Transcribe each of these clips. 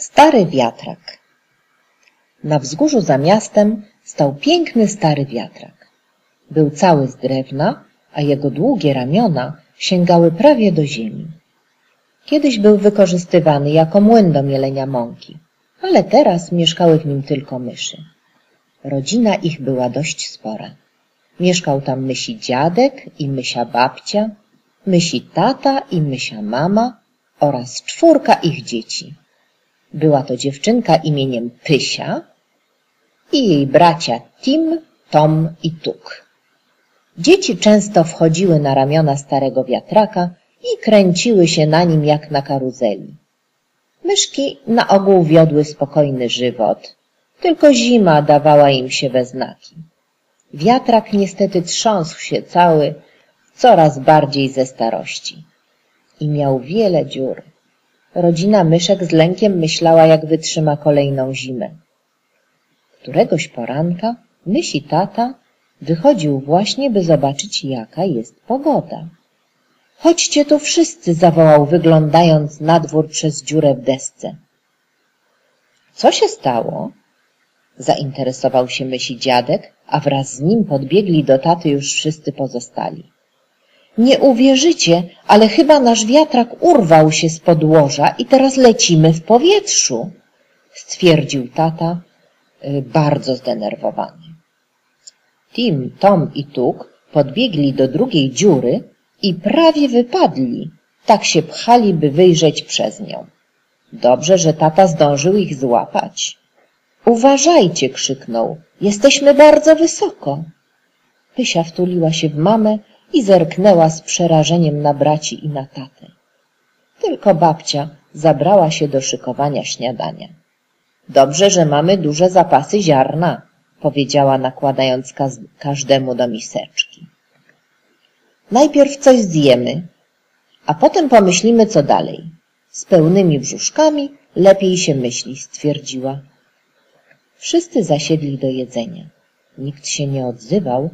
Stary wiatrak Na wzgórzu za miastem stał piękny stary wiatrak. Był cały z drewna, a jego długie ramiona sięgały prawie do ziemi. Kiedyś był wykorzystywany jako młyn do mielenia mąki, ale teraz mieszkały w nim tylko myszy. Rodzina ich była dość spora. Mieszkał tam mysi dziadek i mysia babcia, mysi tata i mysia mama oraz czwórka ich dzieci. Była to dziewczynka imieniem Pysia i jej bracia Tim, Tom i Tuk. Dzieci często wchodziły na ramiona starego wiatraka i kręciły się na nim jak na karuzeli. Myszki na ogół wiodły spokojny żywot, tylko zima dawała im się we znaki. Wiatrak niestety trząsł się cały coraz bardziej ze starości i miał wiele dziur. Rodzina myszek z lękiem myślała, jak wytrzyma kolejną zimę. Któregoś poranka mysi tata wychodził właśnie, by zobaczyć, jaka jest pogoda. Chodźcie tu wszyscy, zawołał, wyglądając na dwór przez dziurę w desce. Co się stało? Zainteresował się mysi dziadek, a wraz z nim podbiegli do taty już wszyscy pozostali. Nie uwierzycie, ale chyba nasz wiatrak urwał się z podłoża i teraz lecimy w powietrzu, stwierdził tata, y, bardzo zdenerwowany. Tim, Tom i Tuk podbiegli do drugiej dziury i prawie wypadli, tak się pchali, by wyjrzeć przez nią. Dobrze, że tata zdążył ich złapać. Uważajcie, krzyknął, jesteśmy bardzo wysoko. Pysia wtuliła się w mamę i zerknęła z przerażeniem na braci i na tatę. Tylko babcia zabrała się do szykowania śniadania. Dobrze, że mamy duże zapasy ziarna, powiedziała nakładając każdemu do miseczki. Najpierw coś zjemy, a potem pomyślimy, co dalej. Z pełnymi brzuszkami lepiej się myśli, stwierdziła. Wszyscy zasiedli do jedzenia. Nikt się nie odzywał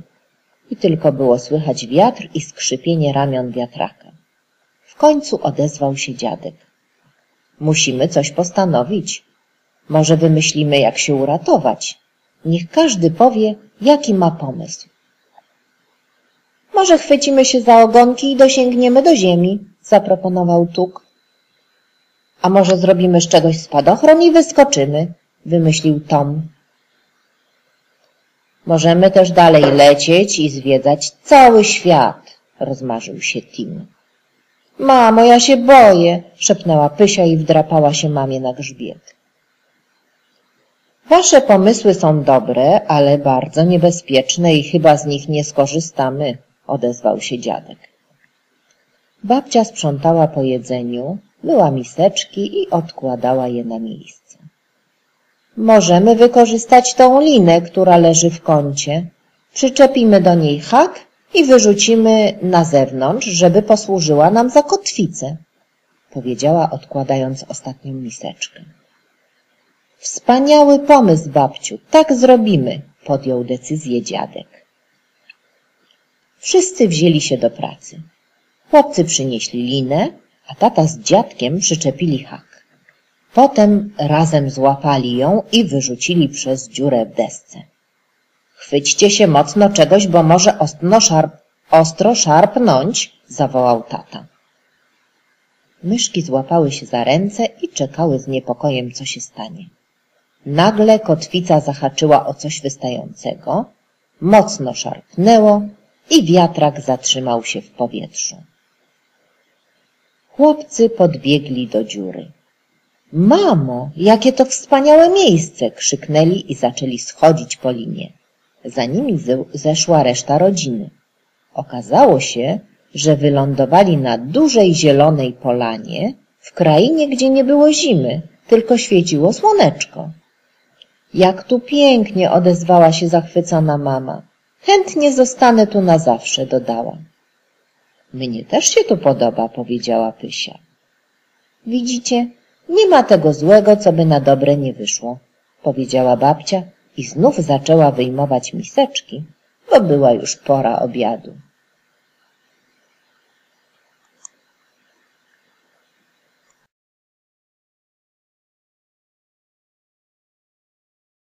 i tylko było słychać wiatr i skrzypienie ramion wiatraka. W końcu odezwał się dziadek. Musimy coś postanowić. Może wymyślimy, jak się uratować. Niech każdy powie, jaki ma pomysł. Może chwycimy się za ogonki i dosięgniemy do ziemi, zaproponował Tuk. A może zrobimy z czegoś spadochron i wyskoczymy, wymyślił Tom. Możemy też dalej lecieć i zwiedzać cały świat, rozmarzył się Tim. Mamo, ja się boję, szepnęła Pysia i wdrapała się mamie na grzbiet. Wasze pomysły są dobre, ale bardzo niebezpieczne i chyba z nich nie skorzystamy, odezwał się dziadek. Babcia sprzątała po jedzeniu, myła miseczki i odkładała je na miejsce. Możemy wykorzystać tą linę, która leży w kącie. Przyczepimy do niej hak i wyrzucimy na zewnątrz, żeby posłużyła nam za kotwicę, powiedziała odkładając ostatnią miseczkę. Wspaniały pomysł, babciu, tak zrobimy, podjął decyzję dziadek. Wszyscy wzięli się do pracy. Chłopcy przynieśli linę, a tata z dziadkiem przyczepili hak. Potem razem złapali ją i wyrzucili przez dziurę w desce. Chwyćcie się mocno czegoś, bo może ostro, szarp, ostro szarpnąć, zawołał tata. Myszki złapały się za ręce i czekały z niepokojem, co się stanie. Nagle kotwica zahaczyła o coś wystającego, mocno szarpnęło i wiatrak zatrzymał się w powietrzu. Chłopcy podbiegli do dziury. Mamo, jakie to wspaniałe miejsce! krzyknęli i zaczęli schodzić po linie. Za nimi zeszła reszta rodziny. Okazało się, że wylądowali na dużej zielonej polanie, w krainie, gdzie nie było zimy, tylko świeciło słoneczko. Jak tu pięknie odezwała się zachwycona mama. Chętnie zostanę tu na zawsze, dodała. Mnie też się tu podoba, powiedziała Pysia. Widzicie, nie ma tego złego, co by na dobre nie wyszło, powiedziała babcia i znów zaczęła wyjmować miseczki, bo była już pora obiadu.